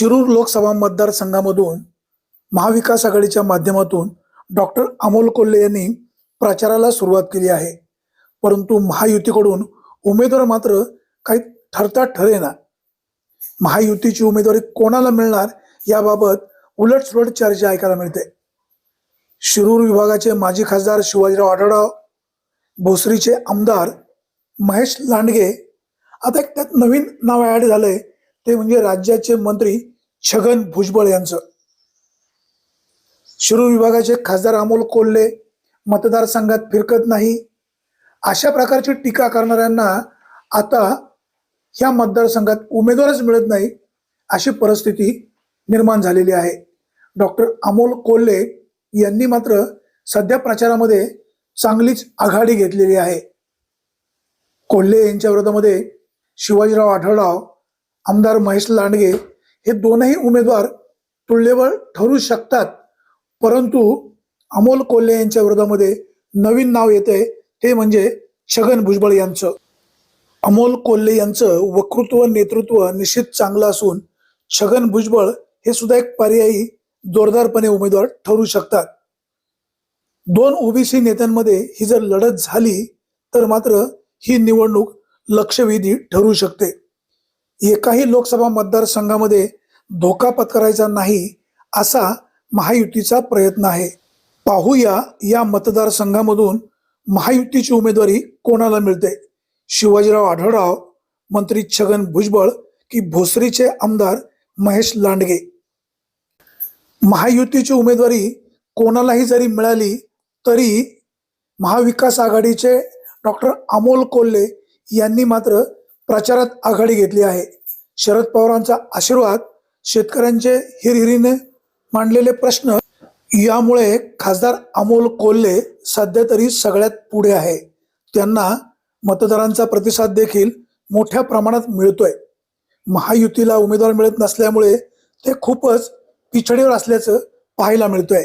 शिरूर लोकसभा मतदारसंघामधून महाविकास आघाडीच्या माध्यमातून डॉक्टर अमोल कोल्हे यांनी प्रचाराला सुरुवात केली आहे. परंतु महायुतीकडून उमेदवार मात्र काही ठरता ठरेना. महायुतीची उमेदवारी कोणाला मिळणार याबाबत उलटसुलट चर्चा ऐकायला मिळते. शिरूर विभागाचे माजी खासदार शिवाजीराव आढळराव भोसरीचे आमदार महेश लांडगे आता एक त्यात नवीन नाव ॲड झालंय ते म्हणजे राज्याचे मंत्री छगन भुजबळ यांचं. शिरूर विभागाचे खासदार अमोल कोल्हे मतदारसंघात फिरकत नाही. अशा प्रकारची टीका करणाऱ्यांना आता ह्या मतदारसंघात उमेदवारच मिळत नाही अशी परिस्थिती निर्माण झालेली आहे. डॉक्टर अमोल कोल्हे यांनी मात्र सध्या प्रचारामध्ये चांगलीच आघाडी घेतलेली आहे. कोल्हे यांच्या विरोधामध्ये शिवाजीराव आढळराव आमदार महेश लांडगे हे दोनही उमेदवार तुल्यबळ ठरू शकतात. परंतु अमोल कोल्हे यांच्या विरोधामध्ये नवीन नाव येते ते म्हणजे छगन भुजबळ यांचं. अमोल कोल्हे यांचं वक्तृत्व नेतृत्व निश्चित चांगलं असून छगन भुजबळ हे सुद्धा एक पर्यायी जोरदारपणे उमेदवार ठरू शकतात. दोन ओबीसी नेत्यांमध्ये ही जर लढत झाली तर मात्र ही निवडणूक लक्षवेधी ठरू शकते. एकाही लोकसभा मतदारसंघामध्ये धोका पत्करायचा नाही असा महायुतीचा प्रयत्न आहे. पाहूया या मतदारसंघामधून महायुतीची उमेदवारी कोणाला मिळते? शिवाजीराव आढळराव मंत्री छगन भुजबळ की भोसरीचे आमदार महेश लांडगे? महायुतीची उमेदवारी कोणालाही जरी मिळाली तरी महाविकास आघाडीचे डॉक्टर अमोल कोल्हे यांनी मात्र प्रचारात आघाडी घेतली आहे. शरद पवारांचा आशीर्वाद शेतकऱ्यांचे हिरहिरीने मांडलेले प्रश्न यामुळे खासदार अमोल कोल्हे सध्या तरी सगळ्यात पुढे आहे. त्यांना मतदारांचा प्रतिसाद देखील मोठ्या प्रमाणात मिळतोय. महायुतीला उमेदवार मिळत नसल्यामुळे ते खूपच पिछडीवर असल्याचं पाहायला मिळतोय.